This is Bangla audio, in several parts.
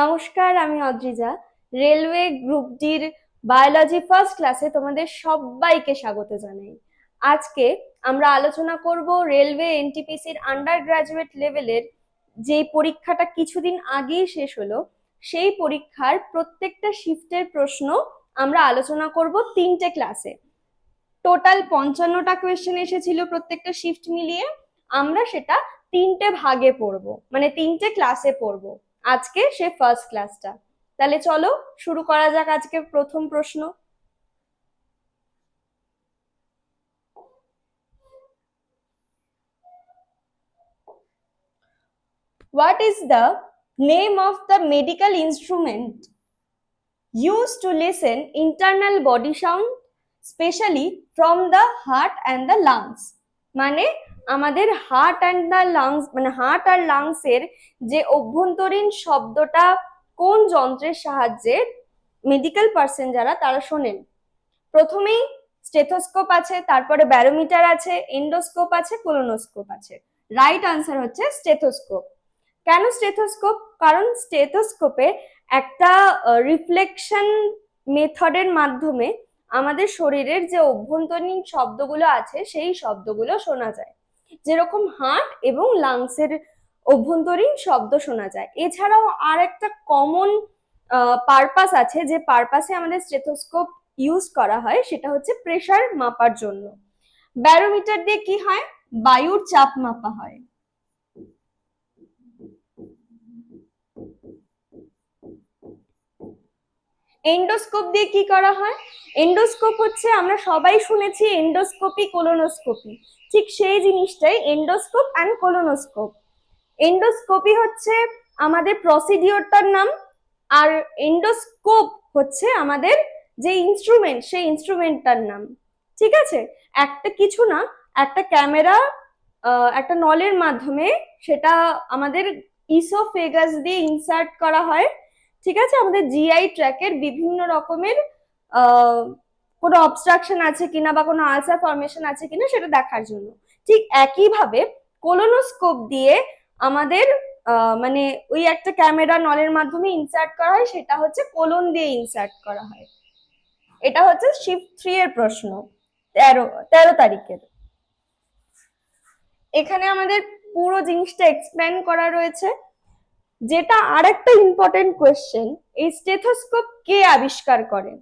নমস্কার, আমি অদ্রিজা। রেলওয়ে গ্রুপ ডির বায়োলজি ফার্স্ট ক্লাসে তোমাদের সবাইকে স্বাগত জানাই। আজকে আমরা আলোচনা করব রেলওয়ে এনটিপিসির আন্ডার গ্রাজুয়েট লেভেলের যে পরীক্ষাটা কিছুদিন আগেই শেষ হলো, সেই পরীক্ষার প্রত্যেকটা শিফটের প্রশ্ন আমরা আলোচনা করব তিনটে ক্লাসে। টোটাল পঞ্চান্নটা কোয়েশ্চেন এসেছিল প্রত্যেকটা শিফট মিলিয়ে, আমরা সেটা তিনটে ভাগে পড়ব মানে তিনটে ক্লাসে পড়ব। আজকে সে ফার্স্ট ক্লাসটা তাহলে চলো, শুরু করা যাক আজকে প্রথম প্রশ্ন। What is the name of the medical instrument use to listen internal body sound specially from the heart and the lungs মানে আমাদের হার্ট অ্যান্ড দ্য লাংস মানে হার্ট আর লাংস এর যে অভ্যন্তরীণ শব্দটা কোন যন্ত্রের সাহায্যে মেডিকেল পার্সন যারা, তারা শোনেন। প্রথমেই স্টেথোস্কোপ আছে, তারপরে ব্যারোমিটার আছে এন্ডোস্কোপ আছে কোলোনোস্কোপ আছে। রাইট আনসার হচ্ছে স্টেথোস্কোপ কেন স্টেথোস্কোপ কারণ স্টেথোস্কোপে একটা রিফ্লেকশন মেথডের মাধ্যমে আমাদের শরীরের যে অভ্যন্তরীণ শব্দগুলো আছে, সেই শব্দগুলো শোনা যায়। যেরকম হার্ট এবং লাংসের অভ্যন্তরীণ শব্দ শোনা যায়। এছাড়াও আর একটা কমন পারপাস আছে, যে পারপাসে আমাদের স্টেথোস্কোপ ইউজ করা হয়, সেটা হচ্ছে প্রেসার মাপার জন্য। ব্যারোমিটার দিয়ে কি হয়? বায়ুর চাপ মাপা হয়। এন্ডোস্কোপ দিয়ে কি করা হয়? এন্ডোস্কোপ হচ্ছে, আমরা সবাই শুনেছি এন্ডোস্কোপি, কোলোনোস্কোপি। ঠিক সেই জিনিসটাই, এন্ডোস্কোপ অ্যান্ড কোলোনোস্কোপ। এন্ডোস্কোপি হচ্ছে আমাদের প্রসিডিওরটার নাম, আর এন্ডোস্কোপ হচ্ছে আমাদের যে ইনস্ট্রুমেন্ট সেই ইনস্ট্রুমেন্টটার নাম। ঠিক আছে? একটা কিছু না, একটা ক্যামেরা একটা নলের মাধ্যমে সেটা আমাদের ইসোফেগাস দিয়ে ইনসার্ট করা হয়। ঠিক আছে? আমাদের জিআই ট্র্যাকের বিভিন্ন রকমের কোনো অবস্ট্রাকশন আছে কিনা বা কোনো আলসার ফরমেশন আছে কিনা সেটা দেখার জন্য। ঠিক একইভাবে কোলোনোস্কোপ দিয়ে আমাদের মানে ওই একটা ক্যামেরা নলের মাধ্যমে ইনসার্ট করা হয়, সেটা হচ্ছে কোলন দিয়ে ইনসার্ট করা হয়। এটা হচ্ছে শিফট থ্রি এর প্রশ্ন, তেরো তেরো তারিখের। এখানে আমাদের পুরো জিনিসটা এক্সপ্লেন করা রয়েছে। যেটা আরেকটা ইম্পর্টেন্ট কোয়েশ্চেন এই স্টেথোস্কোপ কে আবিষ্কার করে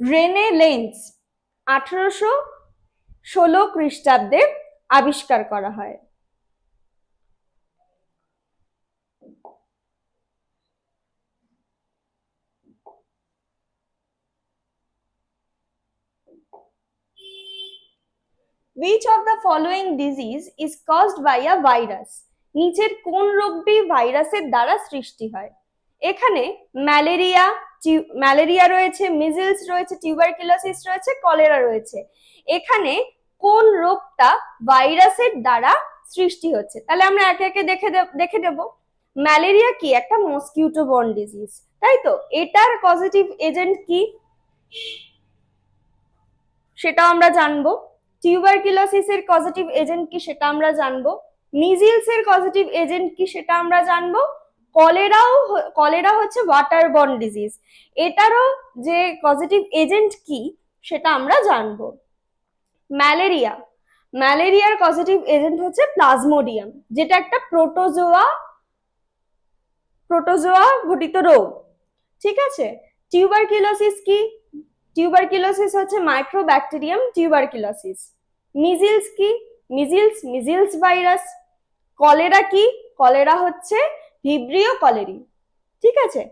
রেনে লেন্স আঠারোশো ষোলো খ্রিস্টাব্দে আবিষ্কার করা হয় Which of the following disease is caused by a virus? নিচের কোন রোগটি ভাইরাসের দ্বারা সৃষ্টি হয়? এখানে ম্যালেরিয়া ম্যালেরিয়া রয়েছে, মিজেলস রয়েছে, টিউবারকুলোসিস রয়েছে, কলেরা রয়েছে। এখানে কোন রোগটা ভাইরাসের দ্বারা সৃষ্টি হচ্ছে? তাহলে আমরা একে একে দেখে দেখে দেব। ম্যালেরিয়া কি? একটা মসকিউটো বর্ন ডিজিজ, তাই তো? এটার পজিটিভ এজেন্ট কি? সেটাও আমরা জানব। টিউবারকুলোসিসের পজিটিভ এজেন্ট কি সেটা আমরা জানব। মিজিলস এর পজিটিভ এজেন্ট কি সেটা আমরা জানব? কলেরাও কলেরা হচ্ছে ওয়াটার বর্ন ডিজিজ এটারও যে পজিটিভ এজেন্ট কি সেটা আমরা জানব। ম্যালেরিয়া। ম্যালেরিয়ার পজিটিভ এজেন্ট হচ্ছে প্লাজমোডিয়াম যেটা একটা প্রোটোজোয়া প্রোটোজোয়া ঘটিত রোগ। ঠিক আছে? টিউবারকিলোসিস কি? টিউবারকিলোসিস হচ্ছে মাইক্রোব্যাকটেরিয়াম টিউবারকিলোসিস মিজিলস কি? মিজিলস মিজিলস ভাইরাস কলেরা কি? কলেরা হচ্ছে ভিব্রিও কলেরি। ঠিক আছে?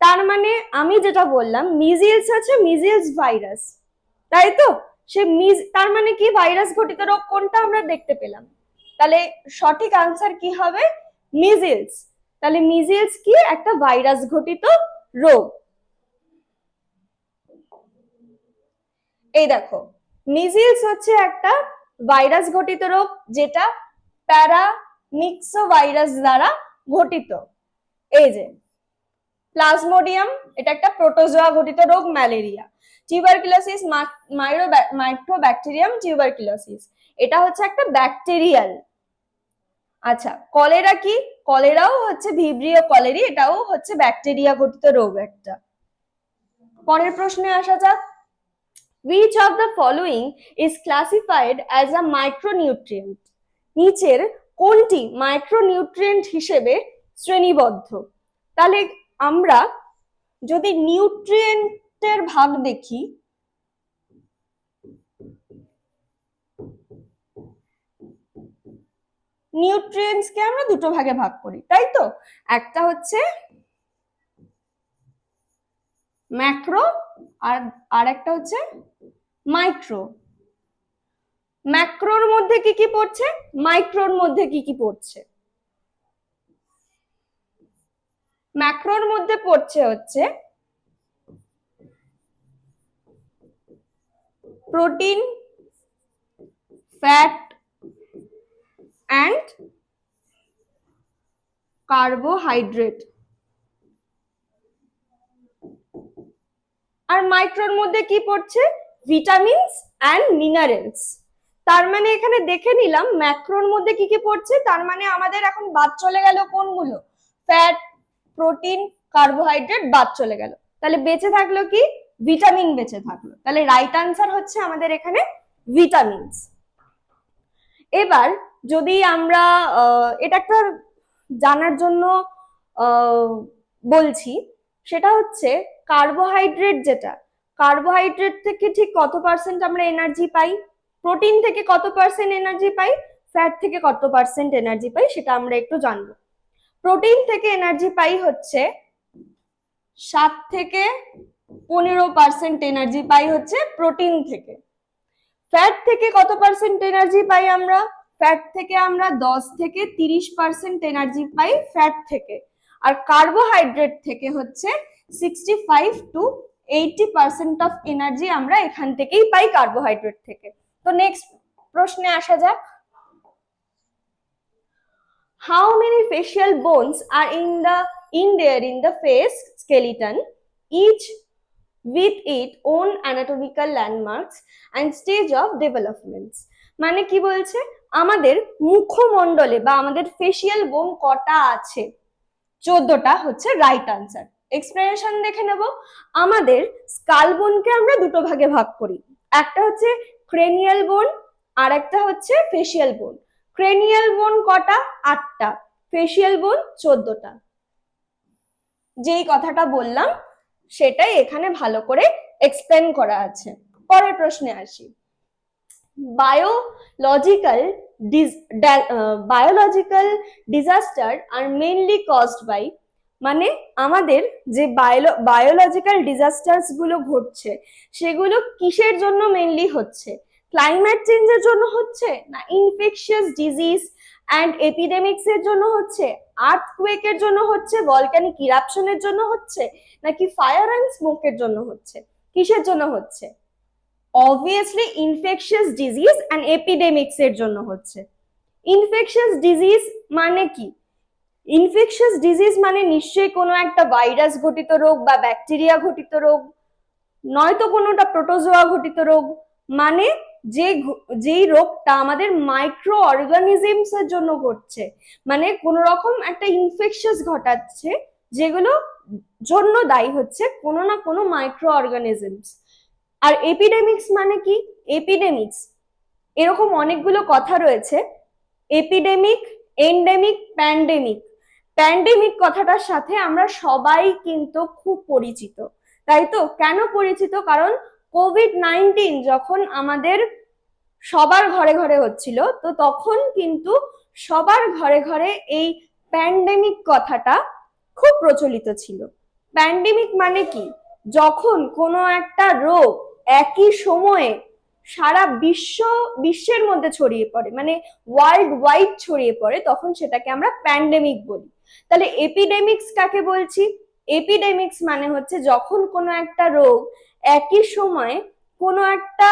তার মানে আমি যেটা বললাম মিজিলস হচ্ছে মিজিলস ভাইরাস তাই তো? সে মিজ তার মানে কি? ভাইরাস ঘটিত রোগ কোনটা আমরা দেখতে পেলাম? তাহলে সঠিক আনসার কি হবে? মিজিলস তাহলে মিজিলস কি? একটা ভাইরাস ঘটিত রোগ। এই দেখো মিজিলস হচ্ছে একটা ভাইরাস ঘটিত রোগ যেটা প্যারা মিক্সো ভাইরাস দ্বারা ঘটিত। এই যে প্লাজমোডিয়াম এটা একটা প্রোটোজোয়া ঘটিত রোগ ম্যালেরিয়া টিউবারকুলোসিস মাইক্রোব্যাকটেরিয়াম টিউবারকিলোসিস এটা হচ্ছে একটা ব্যাকটেরিয়াল আচ্ছা কলেরা কি? কলেরাও হচ্ছে ভিব্রিও কলেরি এটাও হচ্ছে ব্যাকটেরিয়া ঘটিত রোগ একটা। পরের প্রশ্নে আসা যাক। Which of the following is classified as a micronutrient? নিচের কোনটি মাইক্রোনিউট্রিয়েন্ট হিসেবে শ্রেণীবদ্ধ? তাহলে আমরা যদি নিউট্রিয়েন্টের ভাগ দেখি নিউট্রিয়েন্টসকে আমরা দুটো ভাগে ভাগ করি, তাই তো? একটা হচ্ছে ম্যাক্রো আর আর একটা হচ্ছে মাইক্রো ম্যাক্রোর মধ্যে কি কি পড়ছে? মাইক্রোর মধ্যে কি কি পড়ছে? ম্যাক্রোর মধ্যে পড়ছে হচ্ছে প্রোটিন, ফ্যাট, অ্যান্ড কার্বোহাইড্রেট। আর মাইক্রোর মধ্যে কি পড়ছে? Vitamins and minerals. তার মানে এখানে দেখে নিলাম ম্যাক্রোর মধ্যে কি কি পড়ছে, তার মানে আমাদের এখন বাদ চলে গেল কোনগুলো? ফ্যাট, প্রোটিন, কার্বোহাইড্রেট বাদ চলে গেল। তাহলে বেঁচে থাকল কি? ভিটামিন বেঁচে থাকল। তাহলে রাইট আনসার হচ্ছে আমাদের এখানে ভিটামিনস। এবার যদি আমরা এটা একটা জানার জন্য বলছি, সেটা হচ্ছে কার্বোহাইড্রেট যেটা, কার্বোহাইড্রেট থেকে ঠিক কত পার্সেন্ট আমরা এনার্জি পাই? প্রোটিন থেকে কত পার্সেন্ট এনার্জি পাই? ফ্যাট থেকে কত পার্সেন্ট এনার্জি পাই? সেটা আমরা একটু জানব। প্রোটিন থেকে এনার্জি পাই হচ্ছে সাত থেকে পনেরো পার্সেন্ট এনার্জি পাই হচ্ছে প্রোটিন থেকে। ফ্যাট থেকে কত পার্সেন্ট এনার্জি পাই আমরা? ফ্যাট থেকে আমরা দশ থেকে তিরিশ পার্সেন্ট এনার্জি পাই ফ্যাট থেকে। আর কার্বোহাইড্রেট থেকে হচ্ছে sixty five to eighty percent of energy আমরা এখান থেকেই পাই কার্বোহাইড্রেট থেকে। তো নেক্সট প্রশ্নে আসা যাক। How many facial bones are in the in there in the face skeleton each with it own anatomical landmarks and stage of developments মানে কি বলছে? আমাদের মুখমণ্ডলে বা আমাদের ফেসিয়াল বোন কটা আছে? চোদ্দটা হচ্ছে রাইট আনসার এক্সপ্লেনেশন দেখে নেব। আমাদের স্কাল বোনকে আমরা দুটো ভাগে ভাগ করি। একটা হচ্ছে ক্রেনিয়াল বোন আর একটা হচ্ছে ফেসিয়াল বোন ক্রেনিয়াল বোন কটা? আটটা। ফেসিয়াল বোন চোদ্দটা। যেই কথাটা বললাম, সেটাই এখানে ভালো করে এক্সপ্লেন করা আছে। পরের প্রশ্নে আসি। Biological biological disaster are mainly caused by মানে আমাদের যে বায়োলজিক্যাল ডিজাস্টার্সগুলো ঘটছে, সেগুলো কিসের জন্য মেনলি হচ্ছে? ক্লাইমেট চেঞ্জের জন্য হচ্ছে না ইনফেকশিয়াস ডিজিজ অ্যান্ড এপিডেমিক্স এর জন্য হচ্ছে? আর্থকুয়েকের জন্য হচ্ছে? ভলক্যানিক ইরাপশনের জন্য হচ্ছে? নাকি ফায়ার অ্যান্ড স্মোকের জন্য হচ্ছে? কিসের জন্য হচ্ছে? Obviously infectious disease and epidemics এর জন্য হচ্ছে। ইনফেকশিয়াস ডিজিজ মানে কি? ইনফেকশিয়াস ডিজিজ মানে নিশ্চয়ই কোনো একটা ভাইরাস ঘটিত রোগ বা ব্যাকটেরিয়া ঘটিত রোগ, নয়তো কোনোটা প্রোটোজোয়া ঘটিত রোগ মানে যে যেই রোগটা আমাদের মাইক্রো অর্গানিজমস এর জন্য ঘটছে। মানে কোনো রকম একটা ইনফেকশাস ঘটাচ্ছে, যেগুলো জন্য দায়ী হচ্ছে কোনো না কোনো মাইক্রো অর্গানিজমস আর এপিডেমিক্স মানে কি? এপিডেমিক্স এরকম অনেকগুলো কথা রয়েছে। এপিডেমিক এন্ডেমিক প্যান্ডেমিক প্যান্ডেমিক কথাটার সাথে আমরা সবাই কিন্তু খুব পরিচিত, তাই তো? কেন পরিচিত? কারণ কোভিড নাইন্টিন যখন আমাদের সবার ঘরে ঘরে হচ্ছিল, তো তখন কিন্তু সবার ঘরে ঘরে এই প্যান্ডেমিক কথাটা খুব প্রচলিত ছিল। প্যান্ডেমিক মানে কি? যখন কোনো একটা রোগ একই সময়ে সারা বিশ্ব, বিশ্বের মধ্যে ছড়িয়ে পড়ে মানে ওয়ার্ল্ড ওয়াইড ছড়িয়ে পড়ে, তখন সেটাকে আমরা প্যান্ডেমিক বলি। তাহলে এপিডেমিক্স কাকে বলছি? এপিডেমিক্স মানে হচ্ছে যখন কোনো একটা রোগ একই সময়ে কোনো একটা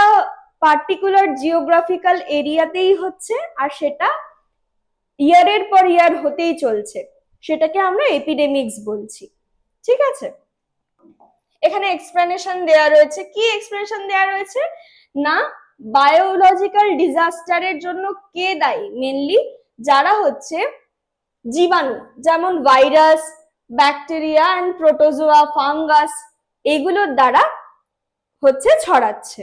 পার্টিকুলার জিওগ্রাফিক্যাল এরিয়াতেই হচ্ছে আর সেটা ইয়ারের পর ইয়ার হতেই চলছে। সেটাকে আমরা এপিডেমিক্স বলছি। ঠিক আছে? এখানে এক্সপ্লেনেশন দেওয়া রয়েছে। কি এক্সপ্লেনেশন দেওয়া রয়েছে? না বায়োলজিক্যাল ডিজাস্টারের জন্য কে দায়ী? মেনলি যারা হচ্ছে জীবাণু যেমন virus bacteria and protozoa fungus এগুলোর দ্বারা হচ্ছে ছড়াচ্ছে।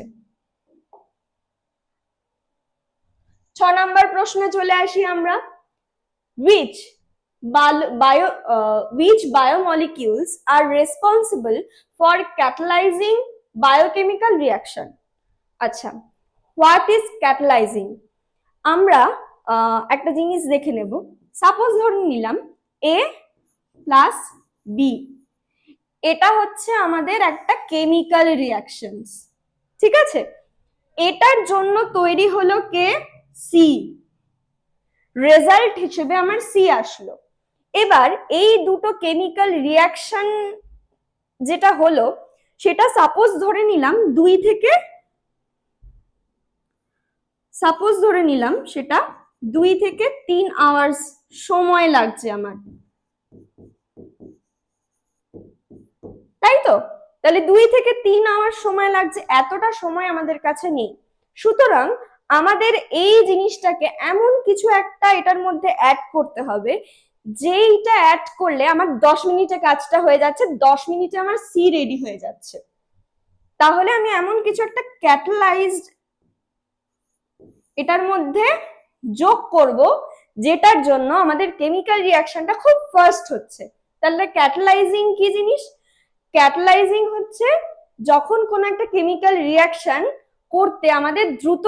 ছ নম্বর প্রশ্নে চলে আসি আমরা। bio uh, which biomolecules are responsible for catalyzing biochemical reaction? আচ্ছা হোয়াট ইজ ক্যাটালাইজিং আমরা একটা জিনিস দেখে নেব। সাপোজ ধরে নিলাম এ প্লাস বি এটা হচ্ছে আমাদের একটা কেমিক্যাল রিয়াকশনস ঠিক আছে? এটার জন্য তৈরি হলো কে? সি রেজাল্ট হিসেবে আমার সি আসলো। এবার এই দুটো কেমিক্যাল রিয়াকশন যেটা হলো, সেটা সাপোজ ধরে নিলাম দুই থেকে সাপোজ ধরে নিলাম সেটা দুই থেকে তিন আওয়ার্স সময় লাগছে আমার। তাই তো? তাহলে দুই থেকে তিন আওয়ার সময় লাগছে, এতটা সময় আমাদের কাছে নেই। সুতরাং আমাদের এই জিনিসটাকে এমন কিছু একটা এটার মধ্যে অ্যাড করতে হবে, যেইটা অ্যাড করলে আমার দশ মিনিটে কাজটা হয়ে যাচ্ছে, দশ মিনিটে আমার সি রেডি হয়ে যাচ্ছে। তাহলে আমি এমন কিছু একটা ক্যাটালাইজড এটার মধ্যে যোগ করব, যেটার জন্য আমাদের কেমিক্যাল রিয়াকশনটা খুব ফার্স্ট হচ্ছে। তাহলে ক্যাটালাইজিং কি জিনিস? ক্যাটালাইজিং হচ্ছে যখন কোনো একটা কেমিক্যাল রিয়াকশন করতে আমাদের দ্রুত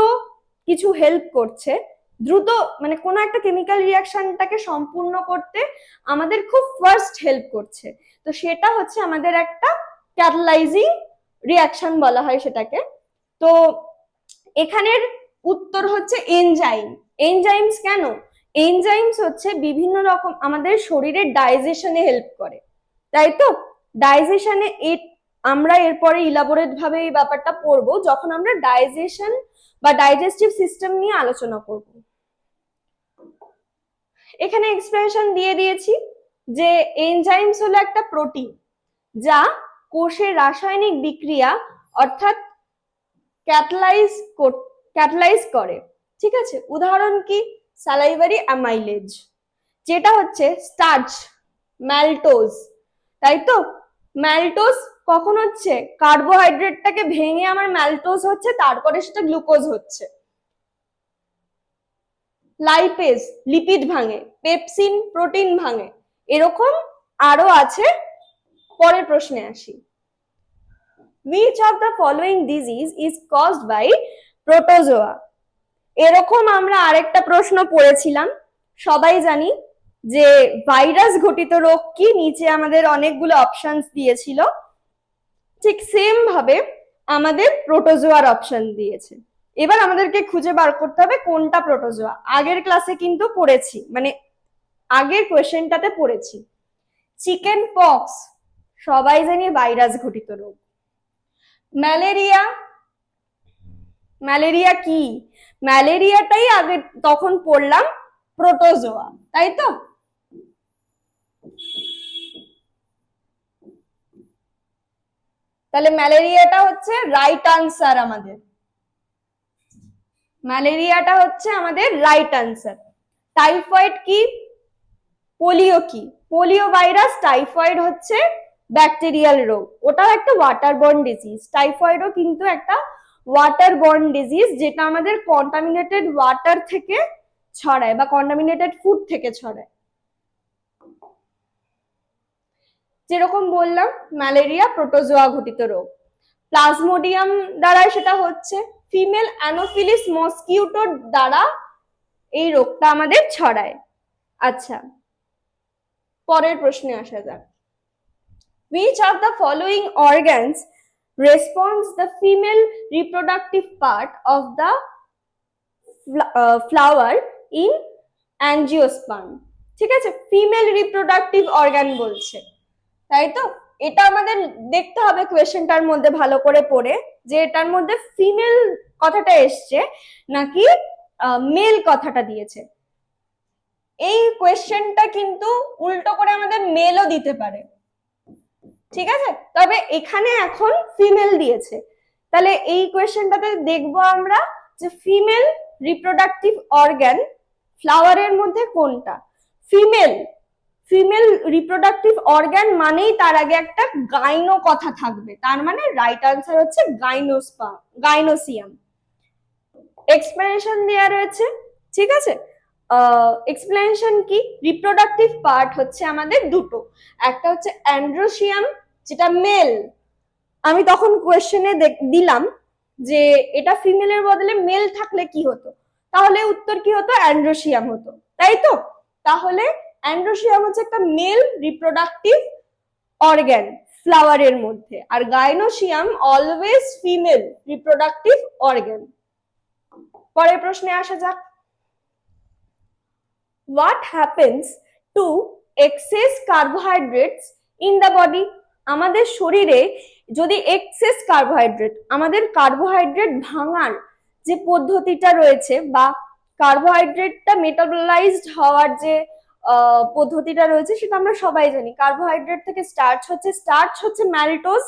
কিছু হেল্প করছে, দ্রুত মানে কোনো একটা কেমিক্যাল রিয়াকশনটাকে সম্পূর্ণ করতে আমাদের খুব ফার্স্ট হেল্প করছে। তো সেটা হচ্ছে আমাদের একটা ক্যাটালাইজিং রিয়াকশন বলা হয় সেটাকে। তো এখানের উত্তর হচ্ছে এনজাইম এনজাইমস কেন? এনজাইমস হচ্ছে বিভিন্ন রকম আমাদের শরীরের ডাইজেশনে হেল্প করে, তাই তো? ডাইজেশনে আমরা এরপরে ইলাবোরেট ভাবে এই ব্যাপারটা পড়ব যখন আমরা ডাইজেশন বা ডাইজেস্টিভ সিস্টেম নিয়ে আলোচনা করব। এখানে এক্সপ্রেশন দিয়ে দিয়েছি যে এনজাইমস হলো একটা প্রোটিন যা কোষের রাসায়নিক বিক্রিয়া অর্থাৎ ক্যাটালাইজ ক্যাটালাইজ করে। ঠিক আছে? উদাহরণ কি? স্যালাইভারি অ্যামাইলেজ যেটা হচ্ছে স্টার্চ ম্যালটোজ তাই তো? ম্যালটোজ কখন হচ্ছে? কার্বোহাইড্রেটটাকে ভেঙে আমার ম্যালটোজ হচ্ছে, তারপরে সেটা গ্লুকোজ হচ্ছে। লাইপেজ লিপিড ভাঙে পেপসিন প্রোটিন ভাঙে। এরকম আরও আছে, পরের প্রশ্নে আসি। which of the following disease is caused by protozoa? এরকম আমরা আরেকটা প্রশ্ন পড়েছিলাম। সবাই জানি যে ভাইরাস ঘটিত রোগ কি? নিচে আমাদের অনেকগুলো অপশনস দিয়েছিল। ঠিক সেম ভাবে আমাদের প্রোটোজোয়ার অপশন দিয়েছে। এবার আমাদেরকে খুঁজে বার করতে হবে কোনটা প্রোটোজোয়া আগের ক্লাসে কিন্তু পড়েছি মানে আগের কোয়েশ্চেনটাতে পড়েছি। চিকেন পক্স সবাই জানি ভাইরাস ঘটিত রোগ। ম্যালেরিয়া ম্যালেরিয়া কি? ম্যালেরিয়াটাই আগে তখন পড়লাম প্রোটোজোয়া তাই তো? তাহলে ম্যালেরিয়াটা হচ্ছে রাইট আনসার আমাদের। ম্যালেরিয়াটা হচ্ছে আমাদের রাইট আনসার টাইফয়েড কি? পোলিও কি? পোলিও ভাইরাস টাইফয়েড হচ্ছে ব্যাকটেরিয়াল রোগ। ওটাও একটা ওয়াটার বর্ন ডিজিজ টাইফয়েডও কিন্তু একটা ওয়াটার বর্ন ডিজিজ যেটা আমাদের কন্টামিনেটেড ওয়াটার থেকে ছড়ায় বা কন্টামিনেটেড ফুড থেকে ছড়ায়। যেরকম বললাম ম্যালেরিয়া প্রোটোজোয়া ঘটিত রোগ। প্লাজমোডিয়াম দ্বারা সেটা হচ্ছে ফিমেল অ্যানোফিলিস মসকিউটোর দ্বারা এই রোগটা আমাদের ছড়ায়। আচ্ছা পরের প্রশ্নে আসা যাক। Which of the following organs responds the female reproductive part of the uh, flower in angiosperm. ঠিক আছে? ফিমেল রিপ্রোডাক্টিভ অর্গান বলছে। তাই তো? এটা আমাদের দেখতে হবে কোয়েশ্চেনটার মধ্যে ভালো করে পড়ে যে এটার মধ্যে ফিমেল কথাটা এসছে নাকি মেল কথাটা দিয়েছে। এই কোয়েশ্চেনটা কিন্তু উল্টো করে আমাদের মেলও দিতে পারে। ঠিক আছে? তবে এখানে এখন ফিমেল দিয়েছে। তাহলে এই কোয়েশ্চেনটাতে দেখব আমরা যে ফিমেল রিপ্রোডাক্টিভ অর্গান ফ্লাওয়ারের মধ্যে কোনটা? ফিমেল ফিমেল রিপ্রোডাক্টিভ অর্গান মানেই তার আগে একটা গাইনো কথা থাকবে। তার মানে রাইট আনসার হচ্ছে গাইনোস্পা গাইনোসিয়াম এক্সপ্লেনেশন দেওয়া রয়েছে, ঠিক আছে? এক্সপ্লেনেশন কি? রিপ্রোডাক্টিভ পার্ট হচ্ছে আমাদের দুটো। একটা হচ্ছে অ্যান্ড্রোসিয়াম যেটা মেল আমি তখন কোয়েশ্চেনে দিলাম যে এটা ফিমেলের বদলে মেল থাকলে কি হতো? তাহলে উত্তর কি হতো? অ্যান্ড্রোসিয়াম হতো। তাই তো? তাহলে অ্যান্ড্রোসিয়াম হচ্ছে একটা মেল রিপ্রোডাক্টিভ অর্গ্যান ফ্লাওয়ারের মধ্যে। আর gynoecium always female reproductive organ পরের প্রশ্নে আসা যাক। What happens to excess carbohydrates in the body আমাদের শরীরে যদি এক্সেস কার্বোহাইড্রেট আমাদের কার্বোহাইড্রেট ভাঙার যে পদ্ধতিটা রয়েছে বা কার্বোহাইড্রেটটা মেটাবলাইজড হওয়ার যে পদ্ধতিটা রয়েছে সেটা আমরা সবাই জানি। কার্বোহাইড্রেট থেকে স্টার্চ হচ্ছে স্টার্চ হচ্ছে ম্যালটোজ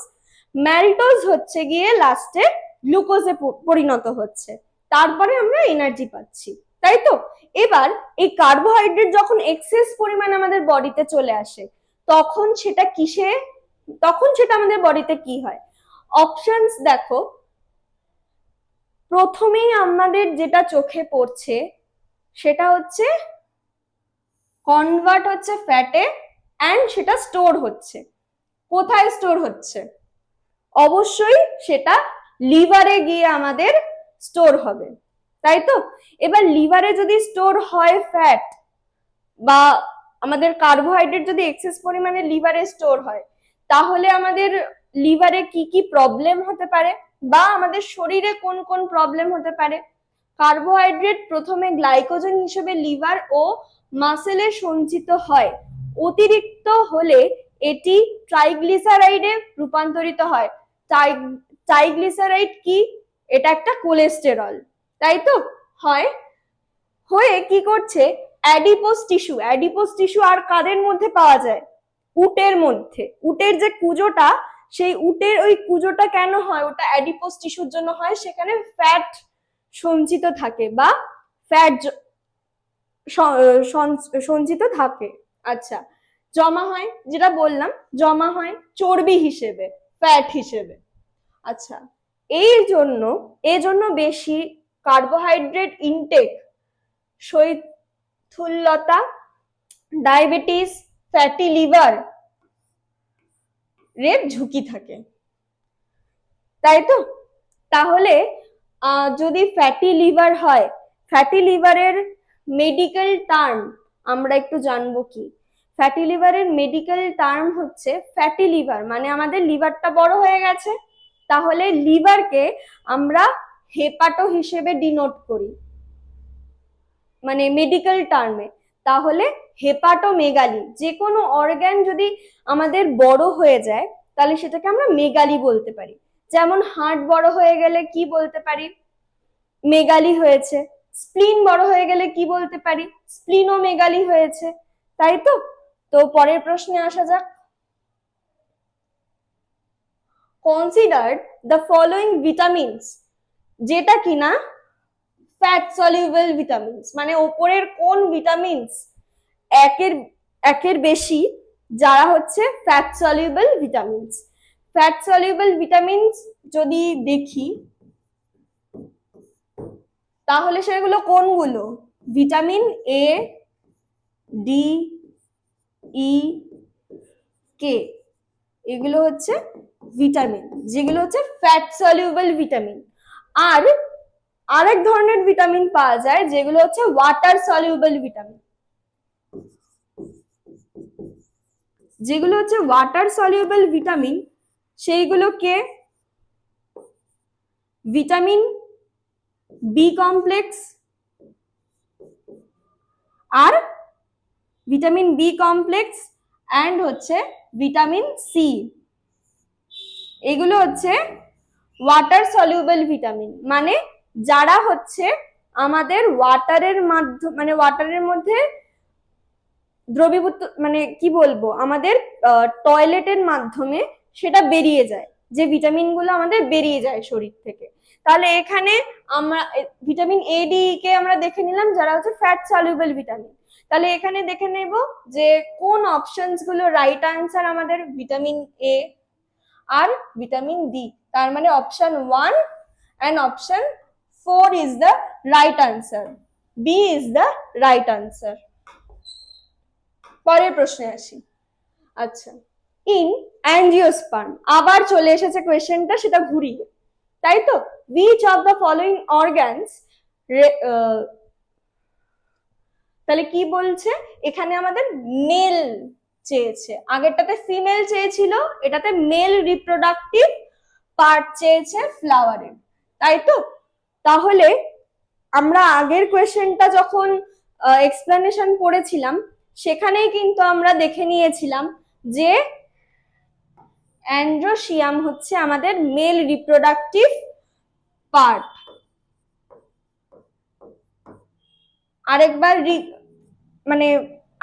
ম্যালটোজ হচ্ছে গিয়ে লাস্টে গ্লুকোজে পরিণত হচ্ছে। তারপরে আমরা এনার্জি পাচ্ছি, তাই তো? এবার এই কার্বোহাইড্রেট যখন এক্সেস পরিমাণ আমাদের বডিতে চলে আসে, তখন সেটা কিসে তখন সেটা আমাদের বডিতে কি হয়? অপশনস দেখো। প্রথমেই আমাদের যেটা চোখে পড়ছে, সেটা হচ্ছে কনভার্ট হচ্ছে ফ্যাটে অ্যান্ড সেটা স্টোর হচ্ছে। কোথায় স্টোর হচ্ছে? অবশ্যই সেটা লিভারে গিয়ে আমাদের স্টোর হবে। তাই তো? এবার লিভারে যদি স্টোর হয় ফ্যাট বা আমাদের কার্বোহাইড্রেট যদি এক্সেস পরিমাণে লিভারে স্টোর হয় তাহলে আমাদের লিভারে কি কি প্রবলেম হতে পারে? বা আমাদের শরীরে কোন কোন প্রবলেম হতে পারে? কার্বোহাইড্রেট প্রথমে গ্লাইকোজেন হিসেবে লিভার ও মাসেলে সঞ্চিত হয়। অতিরিক্ত হলে এটি ট্রাইগ্লিসারাইডে রূপান্তরিত হয়। ট্রাইগ্লিসারাইড কি? এটা একটা কোলেস্টেরল তাই তো? হয়? হয়ে কি করছে? অ্যাডিপোস টিস্যু অ্যাডিপোস টিস্যু আর কাদের মধ্যে পাওয়া যায়? উটের মধ্যে। উটের যে কুজোটা, সেই উটের ওই কুজোটা কেন হয়? ওটা অ্যাডিপোস টিস্যুর জন্য হয়, সেখানে ফ্যাট সঞ্চিত থাকে বা ফ্যাট সঞ্চিত থাকে। আচ্ছা জমা হয়, যেটা বললাম, জমা হয় চর্বি হিসেবে, ফ্যাট হিসেবে। আচ্ছা এই জন্য এই জন্য বেশি কার্বোহাইড্রেট ইনটেক শৈথুল্যতা, ডায়াবেটিস ফ্যাটি লিভার রের ঝুঁকি থাকে। তাই তো? তাহলে যদি ফ্যাটি লিভার হয় ফ্যাটি লিভারের মেডিকেল টার্ম আমরা একটু জানব কি? ফ্যাটি লিভারের মেডিকেল টার্ম হচ্ছে ফ্যাটি লিভার মানে আমাদের লিভারটা বড় হয়ে গেছে। তাহলে লিভারকে আমরা হেপাটো হিসেবে ডিনোট করি। মানে মেডিকেল টার্মে তাহলে হেপাটোমেগালি যে কোনো অর্গ্যান যদি আমাদের বড় হয়ে যায়, তাহলে সেটাকে আমরা মেগালি বলতে পারি। যেমন হার্ট বড় হয়ে গেলে কি বলতে পারি? মেগালি হয়েছে। স্প্লিন বড় হয়ে গেলে কি বলতে পারি? স্প্লিনোমেগালি হয়েছে। তাই তো? তো পরের প্রশ্নে আসা যাক। কনসিডার দ্য ফলোইং ভিটামিনস যেটা কিনা ফ্যাট সলিউবল ভিটামিনস মানে ওপরের কোন ভিটামিনস একের একের বেশি, যারা হচ্ছে fat soluble vitamins fat soluble vitamins যদি দেখি, তাহলে সেগুলো কোনগুলো? ভিটামিন এ ডি ই কে এগুলো হচ্ছে ভিটামিন যেগুলো হচ্ছে ফ্যাট সলিউবল ভিটামিন আর আরেক ধরনের ভিটামিন পাওয়া যায়, যেগুলো হচ্ছে ওয়াটার সলিউবল ভিটামিন যেগুলো হচ্ছে ওয়াটার সলিউবল ভিটামিন সেইগুলোকে ভিটামিন বি কমপ্লেক্স আর ভিটামিন বি কমপ্লেক্স অ্যান্ড হচ্ছে ভিটামিন সি এগুলো হচ্ছে ওয়াটার সলিউবল ভিটামিন মানে যারা হচ্ছে আমাদের ওয়াটারের মাধ্যম মানে ওয়াটারের মধ্যে দ্রবীভূত মানে কি বলব, আমাদের টয়লেটের মাধ্যমে সেটা বেরিয়ে যায়, যে ভিটামিনগুলো আমাদের বেরিয়ে যায় শরীর থেকে। তাহলে এখানে আমরা ভিটামিন এ ডি কে আমরা দেখে নিলাম, যারা হচ্ছে ফ্যাট সলিউবল ভিটামিন তাহলে এখানে দেখে নেব যে কোন অপশনসগুলো রাইট আনসার আমাদের ভিটামিন এ আর ভিটামিন ডি তার মানে option one and option four is the right answer B is the right answer পরের প্রশ্নে আসি। আচ্ছা ইন অ্যাঞ্জিওস্পার্ম আবার চলে এসেছে কোয়েশ্চেনটা সেটা ঘুরিয়ে। তাই তো? Which of the following organs তাহলে কি বলছে? এখানে আমাদের মেল চেয়েছে। আগেরটাতে ফিমেল চেয়েছিল, এটাতে মেল রিপ্রোডাক্টিভ পার্ট চেয়েছে ফ্লাওয়ারের তাই তো? তাহলে আমরা আগের কোয়েশ্চেনটা যখন এক্সপ্লেনেশন পড়েছিলাম, সেখানেই কিন্তু আমরা দেখে নিয়েছিলাম যে অ্যান্ড্রোশিয়াম হচ্ছে আমাদের মেল রিপ্রোডাক্টিভ পার্ট আরেকবার মানে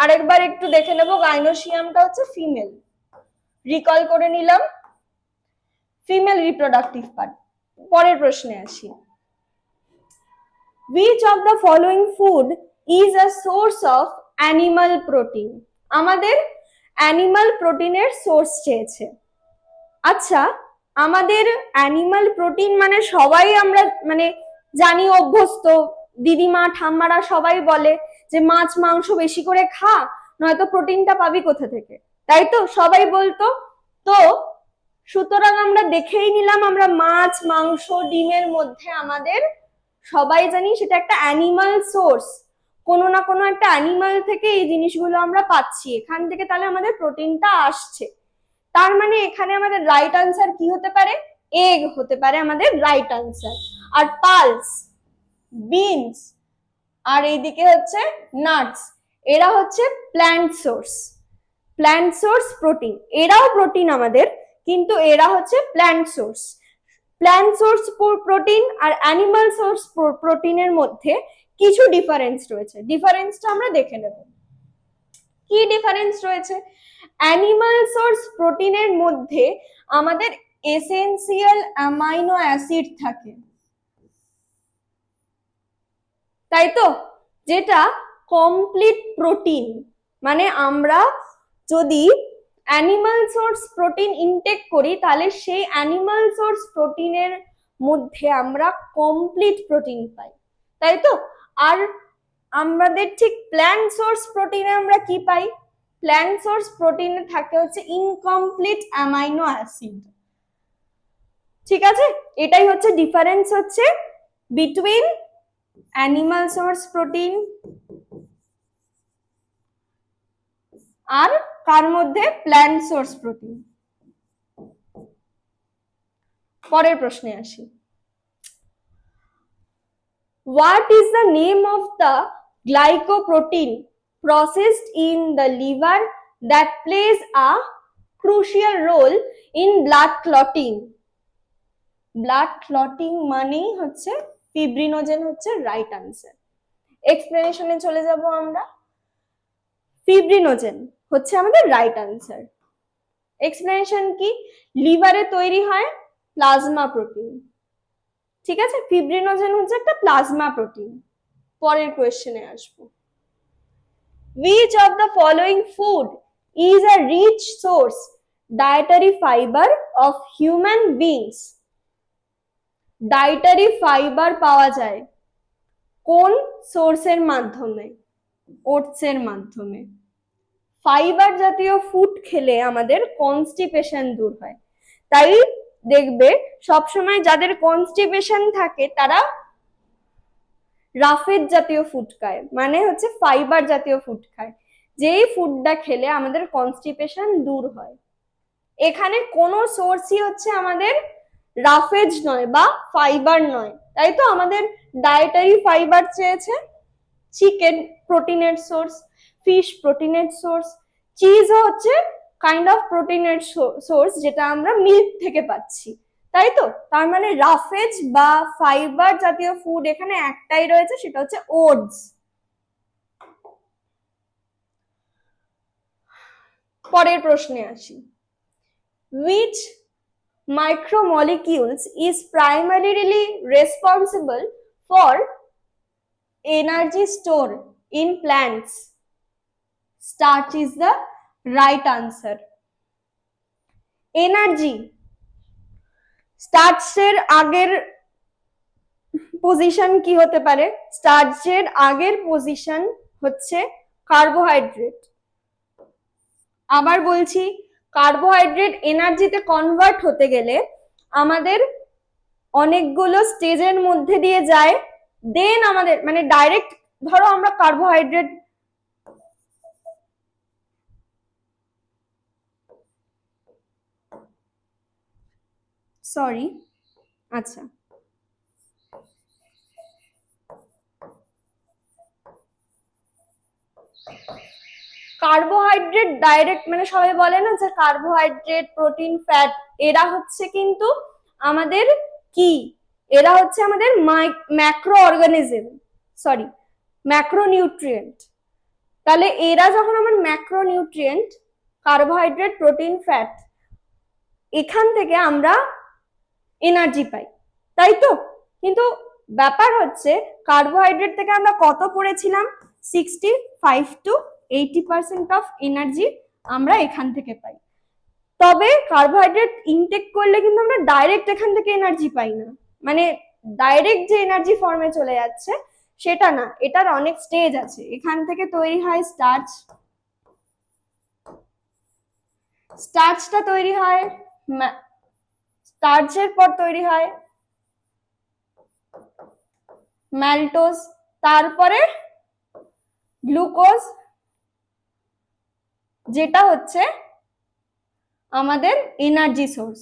আরেকবার একটু দেখে নেব গাইনোসিয়ামটা হচ্ছে ফিমেল রিকল করে নিলাম ফিমেল রিপ্রোডাক্টিভ পার্ট পরের প্রশ্নে আসি। Which of the following food is a source of animal protein? আমাদের অ্যানিমাল প্রোটিনের সোর্স চেয়েছে। আচ্ছা আমাদের অ্যানিমাল প্রোটিন মানে সবাই আমরা মানে জানি, অভ্যস্ত, দিদিমা, ঠাম্মারা সবাই বলে যে মাছ, মাংস বেশি করে খা, নয়তো প্রোটিনটা পাবি কোথা থেকে? তাই তো? সবাই বলতো। তো সুতরাং আমরা দেখেই নিলাম আমরা মাছ, মাংস, ডিমের মধ্যে আমাদের সবাই জানি সেটা একটা অ্যানিমাল সোর্স কোনো না কোনো একটা অ্যানিমাল থেকে এই জিনিসগুলো আমরা পাচ্ছি। এখান থেকে তাহলে আমাদের প্রোটিনটা আসছে। তার মানে এখানে আমাদের রাইট আনসার কি হতে পারে? এগ হতে পারে আমাদের রাইট আনসার আর পালস বিনস আর এইদিকে হচ্ছে নাটস এরা হচ্ছে plant source plant source protein এরাও প্রোটিন আমাদের, কিন্তু এরা হচ্ছে plant source plant source protein আর অ্যানিমাল সোর্স প্রোটিনের মধ্যে কিছু ডিফারেন্স রয়েছে। ডিফারেন্সটা আমরা দেখে নেব। কি ডিফারেন্স রয়েছে? অ্যানিমাল সোর্স প্রোটিনের মধ্যে আমাদের এসেনসিয়াল অ্যামাইনো অ্যাসিড থাকে। তাই তো? যেটা কমপ্লিট প্রোটিন মানে আমরা যদি অ্যানিমাল সোর্স প্রোটিন ইনটেক করি, তাহলে সেই অ্যানিমাল সোর্স প্রোটিনের মধ্যে আমরা কমপ্লিট প্রোটিন পাই, তাই তো? আর আমাদের ঠিক প্ল্যান্ট সোর্স প্রোটিনে আমরা কি পাই? প্ল্যান্ট সোর্স প্রোটিনে থাকে হচ্ছে ইনকমপ্লিট অ্যামাইনো অ্যাসিড ঠিক আছে? এটাই হচ্ছে ডিফারেন্স হচ্ছে বিটুইন অ্যানিমাল সোর্স প্রোটিন আর কার মধ্যে? প্ল্যান্ট সোর্স প্রোটিন পরের প্রশ্নে আসি। What is the name of the glycoprotein processed in the liver that plays a crucial role in blood clotting? Blood clotting মানেই হচ্ছে ফিব্রিনোজেন হচ্ছে রাইট আনসার এক্সপ্লেনেশনে চলে যাব আমরা। ফিব্রিনোজেন হচ্ছে আমাদের রাইট আনসার এক্সপ্লেনেশন কি? লিভারে তৈরি হয় প্লাজমা প্রোটিন ঠিক আছে? ফিব্রিনোজেন হচ্ছে একটা প্লাজমা প্রোটিন পরের কোয়েশ্চেনে আসব। Which of the following food is a rich source dietary fibre of human beings dietary fibre পাওয়া যায় কোন সোর্সের মাধ্যমে? ওটসের মাধ্যমে। ফাইবার জাতীয় ফুড খেলে আমাদের কনস্টিপেশন দূর হয়। তাই দেখবে, সবসময় যাদের কনস্টিপেশন থাকে, তারা রাফেজ জাতীয় ফুড খায়। মানে হচ্ছে ফাইবার জাতীয় ফুড খায়। যেই ফুডটা খেলে আমাদের কনস্টিপেশন দূর হয়। এখানে কোনো সোর্সই হচ্ছে আমাদের রাফেজ নয় বা ফাইবার নয়। তাই তো আমাদের ডায়েটারি ফাইবার চেয়েছে চিকেন প্রোটিনের সোর্স ফিশ প্রোটিনের সোর্স চিজও হচ্ছে কাইন্ড অফ প্রোটিনের সোর্স যেটা আমরা মিল্ক থেকে পাচ্ছি। তাই তো? তার মানে রাফেজ বা ফাইবার জাতীয় ফুড এখানে একটাই রয়েছে, সেটা হচ্ছে ওটস পরের প্রশ্নে আসি। Which macromolecules is primarily responsible for energy store in plants? Starch is the right answer. Energy স্টার্চের আগের পজিশন কি হতে পারে? স্টার্চের আগের পজিশন হচ্ছে কার্বোহাইড্রেট আবার বলছি কার্বোহাইড্রেট এনার্জিতে কনভার্ট হতে গেলে আমাদের অনেকগুলো স্টেজের মধ্যে দিয়ে যায় দেন আমাদের মানে ডাইরেক্ট ধরো আমরা কার্বোহাইড্রেট সরি আচ্ছা। কার্বোহাইড্রেট ডাইরেক্ট মানে সবাই বলে না যে কার্বোহাইড্রেট, প্রোটিন, ফ্যাট, এরা হচ্ছে কিন্তু আমাদের কি? এরা হচ্ছে আমাদের ম্যাক্রো অর্গানিজম, সরি, ম্যাক্রোনিউট্রিয়েন্ট। তাহলে এরা যখন আমার macronutrient carbohydrate, protein, fat, এখান থেকে আমরা এনার্জি পাই। তাই তো? কিন্তু ব্যাপার হচ্ছে কার্বোহাইড্রেট থেকে আমরা কত পড়েছিলাম? Sixty five to eighty percent of energy আমরা এখান থেকে পাই। তবে কার্বোহাইড্রেট ইনটেক করলে কিন্তু আমরা ডাইরেক্ট এখান থেকে এনার্জি পাই না। মানে ডাইরেক্ট যে এনার্জি ফর্মে চলে যাচ্ছে, সেটা না, এটার অনেক স্টেজ আছে। এখান থেকে তৈরি হয় স্টার্চ স্টার্চটা তৈরি হয় স্টার্চের পর তৈরি হয় ম্যালটোজ, তারপরে গ্লুকোজ, যেটা হচ্ছে আমাদের এনার্জি সোর্স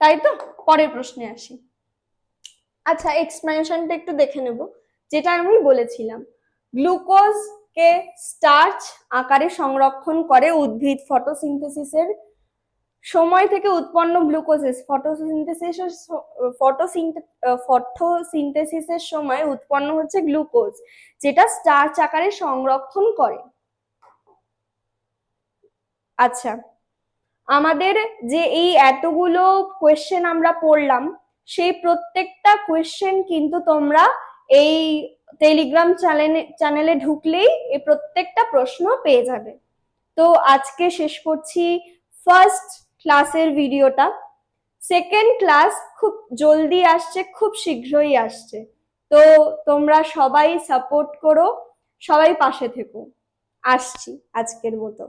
তাই তো? পরের প্রশ্নে আসি। আচ্ছা এক্সপ্লেনেশনটা একটু দেখে নেব। যেটা আমি বলেছিলাম, গ্লুকোজ কে স্টার্চ আকারে সংরক্ষণ করে উদ্ভিদ ফটোসিনথেসিসের সময় থেকে উৎপন্ন গ্লুকোজেস ফটোসিনথেসিসের ফটোসিনথেসিসের সময় উৎপন্ন হচ্ছে গ্লুকোজ যেটা স্টার্চ আকারে সংরক্ষণ করে। আচ্ছা আমাদের যে এই এতগুলো কোয়েশ্চেন আমরা পড়লাম, সেই প্রত্যেকটা কোয়েশ্চেন কিন্তু তোমরা এই টেলিগ্রাম চ্যানেলে চ্যানেলে ঢুকলেই এই প্রত্যেকটা প্রশ্ন পেয়ে যাবে। তো আজকে শেষ করছি ফার্স্ট ক্লাসের ভিডিওটা সেকেন্ড ক্লাস খুব জলদি আসছে, খুব শীঘ্রই আসছে। তো তোমরা সবাই সাপোর্ট করো, সবাই পাশে থেকো। আসছি আজকের মতো।